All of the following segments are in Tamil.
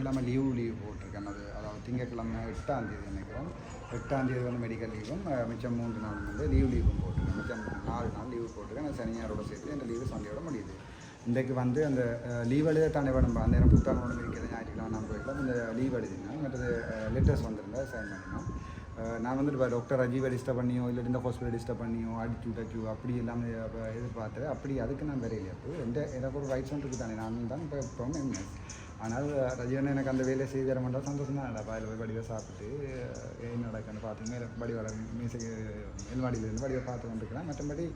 கிழமை லீவ் லீவ் போட்டிருக்கேன். அது அதாவது திங்கக்கிழமை எட்டாம் தேதி நினைக்கிறேன். எட்டாம் தேதி வந்து மெடிக்கல் லீவும் மிச்சம் மூன்று நாள் வந்து லீவ் லீவும் போட்டிருக்கேன். மிச்சம் நாலு நாள் லீவ் போட்டிருக்கேன். அந்த சனியாரோட சேர்த்து அந்த லீவு சண்டையோட முடியுது. இன்றைக்கு வந்து அந்த லீவ் எழுத தானே வேணும். அந்த நேரம் புத்தகம் ஒன்று இருக்கிறது ஞாயிற்றுக்கிழமை நான் போயிடலாம். இந்த லீவ் எழுதினேன். மற்றது லெட்டர்ஸ் வந்திருந்தேன் சைன் பண்ணினோம். நான் வந்துட்டு இப்போ டாக்டர் ரஜீவை டிஸ்டர்ப் பண்ணியோ இல்லை இந்த ஹாஸ்பிட்டல் டிஸ்டர்ப் பண்ணியோ அடிச்சு டச்சு அப்படி எல்லாமே அப்ப எதிர்பார்த்து அப்படி அதுக்கு நான் வரையில. அப்போ எந்த எனக்கு ஒரு ரைட்ஸ் ஒன்று இருக்குது தானே நான் தான் இப்போ எப்போவுமே எம்எஸ் ஆனால் ரஜீவன் எனக்கு அந்த வேலையை செய்து தர மாட்டா சந்தோஷம் தான் இல்லை அதில் போய் வடிவை சாப்பிட்டு என்ன நடக்குன்னு பார்த்து மேலே வடிவாள மீசைக்கு மேல்வாடியிலேருந்து வடிவை பார்த்து கொண்டிருக்கிறேன். மற்றபடி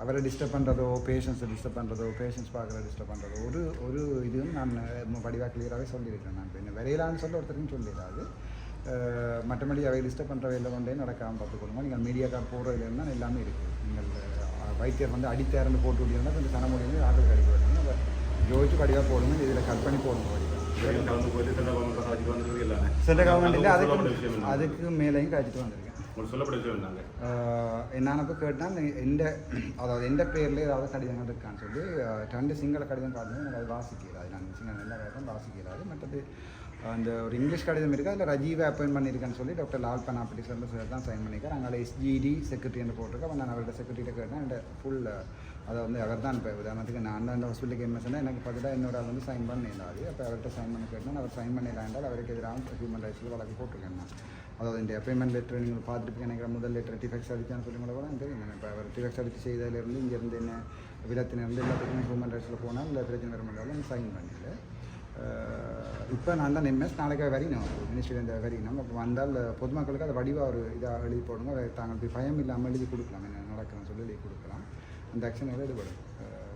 அவரை டிஸ்டர்ப் பண்ணுறதோ பேஷன்ஸை டிஸ்டர்ப் பண்ணுறதோ பேஷன்ஸ் பார்க்குற டிஸ்டர்ப் பண்ணுறதோ ஒரு ஒரு இதுவும் நான் வடிவாக கிளியராகவே சொல்லியிருக்கேன் நான். இப்போ என்ன வரையலான்னு சொல்ல ஒருத்தருக்கும் சொல்லிடாது. மற்றபடி அவை டிஸ்டர்ப் பண்ணுற வேலை கொண்டே நடக்காமல் பார்த்துக்கொள்ளுங்க. நீங்கள் மீடியா கார்டு போடுறதுலேருந்து எல்லாமே இருக்குது நீங்கள் வைத்தியர் வந்து அடித்தேர்ந்து போட்டு விட்டீங்கன்னா கொஞ்சம் சனமொழியிலேருந்து ஆக்கள் கிடைக்க ஜோதிச்சு படிவாக போடுங்க இதில் கட் பண்ணி போடுங்க வடிவாக போயிட்டு சென்ட்ரல் கவர்மெண்ட் இல்லை அதுக்கு? அதுக்கு மேலேயும் கழிச்சிட்டு வந்திருக்கேன் என்னன்னு இப்போ கேட்டால் எந்த அதாவது எந்த பேரில் ஏதாவது கடிதங்கள் இருக்கான்னு சொல்லி ரெண்டு சிங்கள கடிதம் பார்த்து எனக்கு அது வாசிக்கிறாது நான் சிங்கள நல்ல கடிதம் வாசிக்கிறாது மற்றது அந்த ஒரு இங்கிலீஷ் கடிதம் இருக்குது அதில் ரஜீவை அப்பாயின் பண்ணியிருக்கேன்னு சொல்லி டாக்டர் லால் பன் சார் சார் தான் சைன் பண்ணியிருக்காரு அங்கே எஸ்ஜிடி செக்ரட்டரின்னு போட்டிருக்கேன் நான் அவர்கிட்ட செக்ரட்டரிட்ட கேட்டேன். என்கிட்ட ஃபுல் அதை வந்து அவர் தான் இப்போ உதாரணத்துக்கு நான் அந்த ஹாஸ்பிட்டலுக்கு என்ன சொன்னால் எனக்கு பக்கத்தில் என்னோட வந்து சைன் பண்ணிடாது அப்போ அவர்கிட்ட சைன் பண்ணி கேட்டேன். அவர் சைன் பண்ணிடலாண்டால் அவருக்கு எதிராக ஹியூமன் ரைட்ஸில் வழக்கு போட்டிருக்கேன் நான் அதாவது இந்த அப்பாயின்மெண்ட் லெட்டர் நீங்கள் பார்த்துருப்பீங்க. நினைக்கிற முதல் லெட்டர் டிஃபெக்ஸ் அடிச்சான்னு சொல்லி கூட கூட தெரியும். இப்போ அவர் டிஃபெக்ஸ் அடித்து செய்ததுலேருந்து இங்கேருந்து என்ன விதத்தினருந்து எல்லாத்துக்குமே ஹியூமன் ரைட்ஸில் போனால் இல்லை பிரச்சனை வர முடியாது சைன் பண்ணல இப்போ நான் தான் எம்எஸ் நாளைக்கு வரையணும். மினிஸ்ட்ரி இந்த வரையணும். அப்போ வந்தால் பொதுமக்களுக்கு அதை வடிவாக ஒரு இதாக எழுதி போடுங்க தாங்களுக்கு பயம் இல்லாமல் எழுதி கொடுக்கலாம். என்ன நடக்கணும்னு சொல்லி எழுதி கொடுக்கலாம். அந்த ஆக்ஷன் ஈடுபடும்.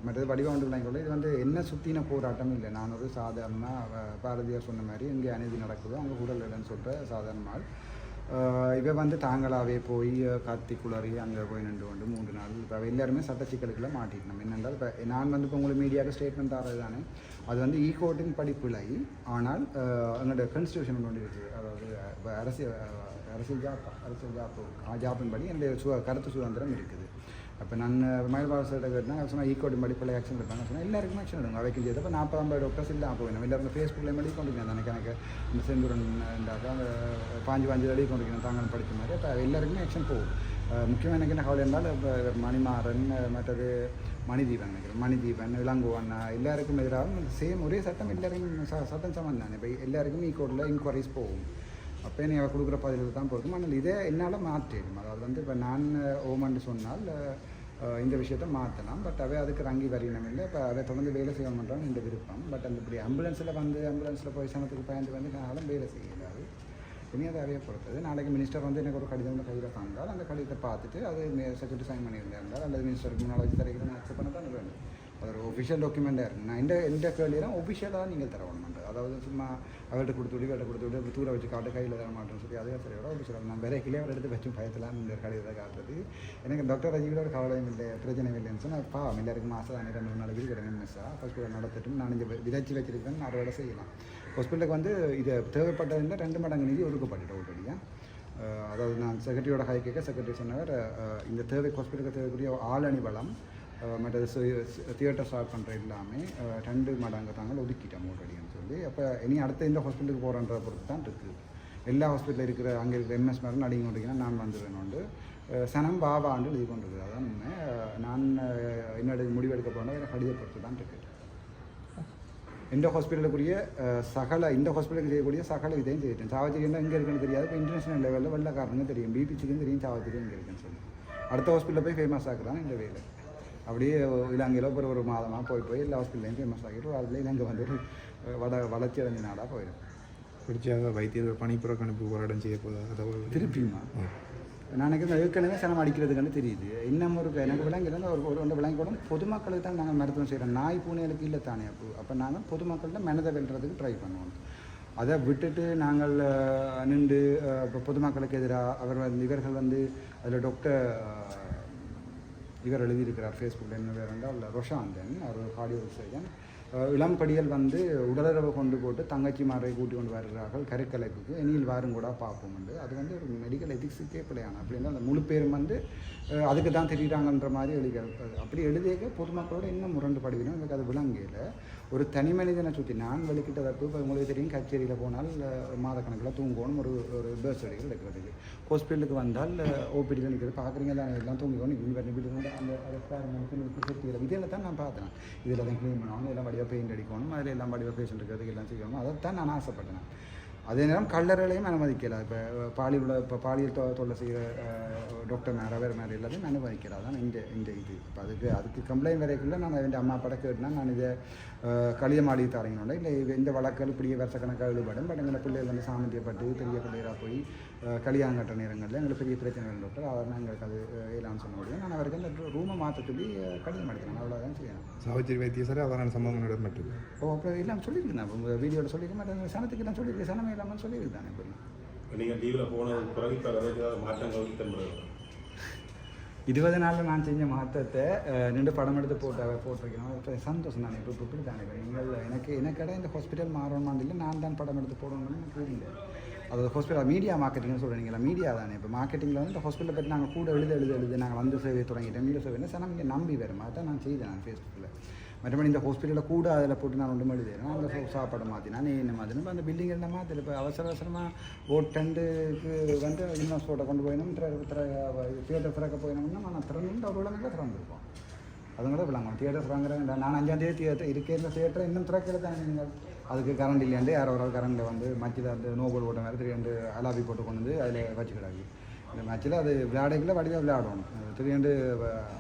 மற்றது வடிவம் ஒன்று விளங்கிக்கொள்ள இது வந்து என்ன சுற்றின போராட்டம் இல்லை. நான் ஒரு சாதாரணமாக பாரதியார் சொன்ன மாதிரி இங்கே அநீதி நடக்குதோ அங்கே உடல் இல்லைன்னு சொல்கிற சாதாரண மாள் இவ வந்து தாங்களாகவே போய் கத்தி குளறி அங்கே போய் நின்று கொண்டு மூன்று நாள் இப்போ எல்லாருமே சட்ட சிக்கலுக்குள்ள மாட்டிக்கணும். என்னென்றால் இப்போ நான் வந்து இப்போ உங்களுக்கு மீடியாவுக்கு ஸ்டேட்மெண்ட் தரது தானே. அது வந்து ஈ கோர்ட்டின் படிப்பிலை. ஆனால் அஹ், கான்ஸ்டியூஷன் ஒன்று இருக்குது அதாவது இப்போ அரசியல் அரசியல் ஜாப் அரசியல் ஜாப் ஜாப்பின் படி என்னுடைய சு கருத்து சுதந்திரம் இருக்குது. அப்போ நான் மயில்வாசர்கிட்ட கேட்டேன். அவர் சொன்னால் ஈக்கோடி மடிப்பில் ஆக்ஷன் எடுப்பாங்க. சொன்னால் எல்லாருக்குமே ஆக்ஷன் எடுங்க. அவைக்கு செய்து அப்போ நாற்பதாம் டாக்டர்ஸ் இல்லாமல் போவேன் எல்லாரும் ஃபேஸ்புக்கில் மடி கொண்டிருக்கேன். எனக்கு எனக்கு இந்த செந்தூரன் இருந்தாக்கா பாஞ்சு பாஞ்சு அடி கொண்டிருக்கேன் தாங்கன்னு படித்த மாதிரி. அப்போ எல்லாருக்குமே ஆக்ஷன் போகும். முக்கியமாக எனக்கு என்ன கவலை இருந்தால் இப்போ மணிமாறன் மற்றது மணிதீபன் நினைக்கிறேன். மணிதீபன் இளங்கோவன் எல்லாருக்கும் எதிராக சேம் ஒரே சட்டம் எல்லாருக்கும் ச சட்டம் சமம் தானே. இப்போ எல்லாருக்கும் ஈக்கோட்டில் இன்கொயரிஸ் போகும். அப்போ நீ அவள் கொடுக்குற பதிலுக்கு தான் பொருத்தும் ஆனால் இதே என்னால் மாற்றிடும் அதாவது வந்து இப்போ நான் ஓமன்னு சொன்னால் இந்த விஷயத்தை மாற்றலாம். பட் அவை அதுக்கு ரங்கி வரையணும் இல்லை. இப்போ அதை தொடர்ந்து வேலை செய்யணுன்றாலும் இந்த விருப்பம். பட் அந்த இப்படி ஆம்புலன்ஸில் வந்து ஆம்புலன்ஸில் போய் சனத்துக்கு பயந்து வந்து நானும் வேலை செய்யலாது இனி அதை அவைய பொறுத்தது நாளைக்கு மினிஸ்டர் வந்து எனக்கு ஒரு கடிதம் கையில் தந்தால் அந்த கடிதத்தை பார்த்துட்டு அது செக்ரட்டரி சைன் பண்ணியிருந்தால் அல்லது மினிஸ்டருக்கு முன்னால் வச்சு தரைக்கிறேன் நான் அக்செப்ட் பண்ண தான் வேண்டும். ஒரு ஒஃபிஷியல் டாக்குமெண்ட்டாக இருக்குது நான் இந்த எந்த கேள்வியெல்லாம் ஒஃபிஷியலாக நீங்கள் தர வேணுமெண்டு அதாவது சும்மா அவர்கிட்ட கொடுத்து விட்டு வேட்டை கொடுத்து விட்டு தூர வச்சு காட்டு கையில் தர மாட்டோம்னு சொல்லி அதே சரியோட ஒஃபிஷியலாக நான் வேற கிளியே அவரை எடுத்து வச்சு பயத்தலாம் இந்த கடிதத்தை காட்டுறது எனக்கு டாக்டர் ரஜினியோட ஒரு கவலையும் இல்லை பிரச்சனையும் இல்லைன்னு சொன்னால் பா எல்லாருக்கும் மாதம் தானே ரெண்டு நாளைக்கு இருக்கிறேன் எம்எஸ்ஸாக ஹாஸ்பிட்டல் நடத்திட்டு நான் இங்கே விதைச்சி வச்சிருக்கேன் அறுவடை செய்யலாம். ஹாஸ்பிட்டலுக்கு வந்து இது தேவைப்பட்டதுன்னா ரெண்டு மடங்கு நிதி ஒதுக்கப்பட்டுட்டு ஆல்ரெடியாக அதாவது நான் செக்ரட்டரியோட ஹை கேட்க செக்ரட்டரி சொன்னவர் இந்த தேவை ஹாஸ்பிட்டலுக்கு தேவைக்கூடிய ஆளணி வளம் பலம் மற்றது தியேட்டர் ஸ்டார்ட் பண்ணுற எல்லாமே ரெண்டு மடங்கு தாங்கள் ஒதுக்கிட்டோம் ஆல்ரெடின்னு சொல்லி. அப்போ இனி அடுத்த இந்த ஹாஸ்பிட்டலுக்கு போகிறன்ற பொறுத்து தான் இருக்குது எல்லா ஹாஸ்பிட்டலில் இருக்கிற அங்கே இருக்கிற எம்எஸ் மேலும் அடிங்க கொண்டிருக்கீங்கன்னா நான் வந்துடுவேன் உண்டு. சனம் சனம் பாபாண்டு எழுதி கொண்டிருக்கு அதான் உண்மை. நான் என்னோட முடிவெடுக்க போனால் எனக்கு கடித பொறுத்து தான் இருக்குது இந்த ஹாஸ்பிட்டலுக்குரிய சகல இந்த ஹாஸ்பிட்டலுக்கு செய்யக்கூடிய சகல இதையும் செய்யட்டும் சாவச்சேரி என்ன எங்கே இருக்குன்னு தெரியாது. இப்போ இன்டர்நேஷனல் லெவலில் வெள்ளக்காரங்க தெரியும். பிபிசிக்கும் தெரியும். சாவச்சேரி எங்கே இருக்குன்னு சொல்லி. அடுத்த ஹாஸ்பிட்டலில் போய் ஃபேமஸ் ஆக்குறான் இந்த வேலை. அப்படியே இலங்கையில் ஒரு ஒரு மாதமாக போய் போய் எல்லா ஹாஸ்பிட்டலையும் ஃபேமஸ் ஆகிட்டு அதில் இலங்கை வந்து ஒரு வட வளர்ச்சி அடைஞ்ச நாடாக போயிடும். பிடிச்சாக வைத்தியர் பணிப்புறக்கணிப்பு போராட்டம் செய்ய போதா? அதாவது திருப்பியுமா? நான் எனக்கு ஏற்கனவே சனம் அடிக்கிறதுக்கான தெரியுது. இன்னும் ஒரு எனக்கு விளங்கிருந்து ஒரு ஒரு ரெண்டு விளங்கி கூட பொதுமக்களுக்கு தான் நாங்கள் மருத்துவம் செய்கிறோம் நாய் பூனைகளுக்கு இல்லை தானே அப்போ? அப்போ நாங்கள் பொதுமக்கள்கிட்ட மனதை வெல்றதுக்கு ட்ரை பண்ணுவோம். அதை விட்டுட்டு நாங்கள் நின்று இப்போ பொதுமக்களுக்கு எதிராக அவர் வந்து இவர்கள் வந்து அதில் டாக்டர் இவர் எழுதியிருக்கிறார் ஃபேஸ்புக்கில் என்ன பேர் என்றால் ரொஷாந்தன் அவர் கார்டியோ சர்ஜன் இளம்படிகள் வந்து உடலுறவை கொண்டு போட்டு தங்கச்சிமாரை கூட்டி கொண்டு வருகிறார்கள். கருக்கலைப்புக்கு. இனியில் வாரும் கூட பார்ப்போம் வந்து அது வந்து ஒரு மெடிக்கல் எதிக்ஸுக்கே பிள்ளையான அப்படின்னா அந்த முழு பேரும் வந்து அதுக்கு தான் தெரியுறாங்கன்ற மாதிரி எழுதிக்கிறார் அப்படி எழுதியக்க பொதுமக்களோட இன்னும் முரண்டு படுகிறோம். எனக்கு அது விளங்கையில் ஒரு தனி மனிதனை சுற்றி நான் வெளிக்கிட்ட தப்பு இப்போ உங்களுக்கு தெரியும் கச்சேரியில் போனால் மாதக்கணக்கில் தூங்கணும் ஒரு ஒரு பேர்த் அடிகள் எடுக்கிறதுக்கு ஹாஸ்பிட்டலுக்கு வந்தால் ஓபிடியில் நிற்கிறது பார்க்குறீங்க தான் எல்லாம் தூங்கிக்கணும் இங்கே வீட்டு அந்த செட்டியில் இதில் தான் நான் பார்த்தேன் இதில் தான் க்ளீன் பண்ணுவாங்க இதெல்லாம் வடிவாக பெயிண்ட் அடிக்கணும் அதில் எல்லாம் பாடி பேஷண்ட் இருக்கிறதுக்கு எல்லாம் செய்யணும் அதை தான் நான் ஆசைப்பட்டேன். அதே நேரம் கல்லறைகளையும் அனுமதிக்கல. இப்போ பாலியல் உள்ள இப்போ பாலியல் தொ தொல்லை செய்கிற டாக்டர் மேலே வேறு மாதிரி எல்லாத்தையும் அனுமதிக்கல. அதான் இந்த இந்த இது. இப்போ அதுக்கு அதுக்கு கம்ப்ளைண்ட் வரைக்குள்ள நான் என் அம்மா படம் கேட்டுனா நான் இதை களிய மாடி தரங்கணும்ல இல்லை இந்த வழக்கல் இப்படியே வருஷக்கணக்காக ஈடுபடும் பட் எங்களை பிள்ளைகள் வந்து சாமந்தியப்பட்டு பெரிய பிள்ளைகளாக போய் கல்யாணம் கட்ட நேரங்களில் எங்களுக்கு பெரிய பிரச்சனைகள் டாக்டர் அதனால் எங்களுக்கு அது ஏலான்னு சொல்ல முடியும் நான் அவருக்கு அந்த ரூமை மாற்ற சொல்லி கடிதம் அடிக்கிறேன் அவ்வளோதான் செய்யணும். சாவித்திரி வைத்தியசாலை அவ்வாறான சம்பவங்கள் இடம்பெற்றது ஓ அப்புறம் எல்லாம் சொல்லியிருக்கேன். வீடியோவில் சொல்லியிருக்க மாட்டேன் சனத்துக்கு எல்லாம் சொல்லியிருக்கேன். சனமே இல்லாமல் சொல்லியிருக்கேன் இப்போ நீங்கள் லீவில் போன பிறகு இப்போ ஏதாவது மாற்றங்கள் தென்படுது இருபது நாளில் நான் செஞ்ச மாற்றத்தை நின்று படம் எடுத்து போட்டு போட்டிருக்கேன். சந்தோஷம் நான் இப்போ இப்படி தானே நீங்கள் எனக்கு எனக்கடை இந்த ஹாஸ்பிட்டல் மாறணுமான்னு இல்லை நான் தான் படம் எடுத்து போடணும்னு எனக்கு இல்லை அது ஹாஸ்பிட்டல் மீடியா மார்க்கெட்டிங்னு சொல்கிறீங்களா மீடியா தானே. இப்போ மார்க்கெட்டிங்கில் வந்து இந்த ஹாஸ்பிட்டலை பற்றி நாங்கள் கூட எழுத எழுத எழுத நாங்கள் வந்து சேவை தொடங்கிட்டோம். மீடியா சேவை சனம் இங்கே நம்பி வரும் அதான் நான் செய்தேன் நான் ஃபேஸ்புக்கில் மறுபடியும் இந்த ஹாஸ்பிட்டலில் கூட அதில் போட்டு நான் ஒன்றும் எழுதுறேன் அந்த சாப்பாடு மாற்றினா நீ என்ன மாதிரி அந்த பில்டிங் எல்லாம் மாற்றி இப்போ அவசர அவசரமாக ஓட் டெண்டுக்கு வந்து சோட்டை கொண்டு போயினோம் தியேட்டர் திறக்க போயினோம்னா நான் திறந்து அவர் விளம்பில் திறந்துருப்போம் அதுங்களே விளங்க தியேட்டர் திறங்குறேன் நான் அஞ்சாம் தேதி தியேட்டர் இருக்கிற தியேட்டர் இன்னும் திறக்கிறது தானே நீங்கள் அதுக்கு கரண்ட் இல்லையாண்டு யாரோ ஒரு கரண்ட்டில் வந்து மத்தியில் அந்த நோபல் வேறு மாதிரி திடீர்னு அலாபி போட்டு கொண்டு வந்து அதில் வச்சுக்கிடாது இந்த மேட்ச்சில் அது விளையாடைக்குள்ள வடிவாக விளையாடணும். திடீர்னு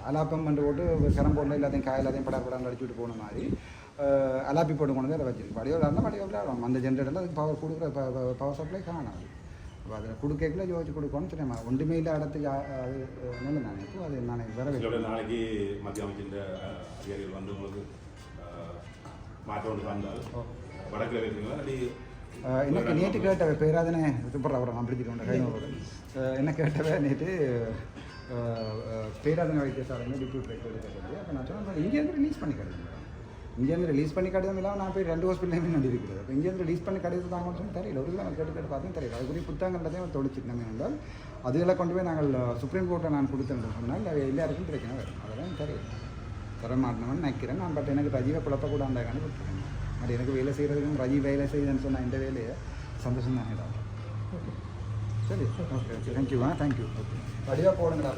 அலாப்பம் பண்ணி போட்டு கரம் போடல எல்லாத்தையும் காய் எல்லாத்தையும் படா படம் அடிச்சுட்டு போன மாதிரி அலாப்பி போட்டு கொண்டு வந்து அதை வச்சிருக்கு வடிவாக விளையாடணும் வடிவாக விளையாடணும். அந்த ஜென்ரேட்டரில் அதுக்கு பவர் கொடுக்குற பவர் சப்ளை காணாது. அப்போ அதில் கொடுக்கல யோசிச்சு கொடுக்கணும்னு சொன்னேன். ஒன்றுமே இல்லை இடத்துக்கு அது நல்ல நான் இப்போ அது நான் வர இதோட நாளைக்கு மத்திய அமைச்சின்ற அதிகாரிகள் வந்து உங்களுக்கு மாற்றம் வந்தால் வடக்கில் அஹ் எனக்கு நேற்று கேட்டவ பேராதனே சூப்பர் அவரை நான் பிடிச்சிட்டு வந்தேன் என்ன கேட்டவ நேற்று பேராதனை வைத்தியசாலையில் டிப்யூட் ரைட் அப்போ நான் சொன்னேன் இங்கேருந்து ரிலீஸ் பண்ணி கிடையாது இங்கேருந்து ரிலீஸ் பண்ணி கடிதம் இல்லாமல் நான் போய் ரெண்டு ஹாஸ்பிட்டலையுமே நடிக்கிறது அப்போ இங்கேருந்து ரிலீஸ் பண்ணி கடிதம் தாங்கன்னு சொல்லி தெரியல. ஒரு கிலோ கேட்டு கேட்டு பார்த்தேன் தெரியல. அதுக்குரிய புத்தகங்கள் எல்லாத்தையும் தொழிச்சிருந்தோம் என்றால் அதுகளை கொண்டு போய் நாங்கள் சுப்ரீம் கோர்ட்டை நான் கொடுத்தேன் சொன்னால் எல்லாருக்கும் பிரச்சனை வரும். அதெல்லாம் தெரியல. தர நினைக்கிறேன். நான் பட் எனக்கு ரஜீவை அந்த கொடுத்துருக்கேன் அது எனக்கு வேலை செய்கிறதுக்கும் ரஜீவ் வேலை செய்யுதுன்னு சொன்ன இந்த வேலையை சந்தோஷம் தான் ஏதாவது சரி ஓகே ஓகே தேங்க்யூ ஆ தேங்க்யூ ஓகே வடிவாக போடுங்கடா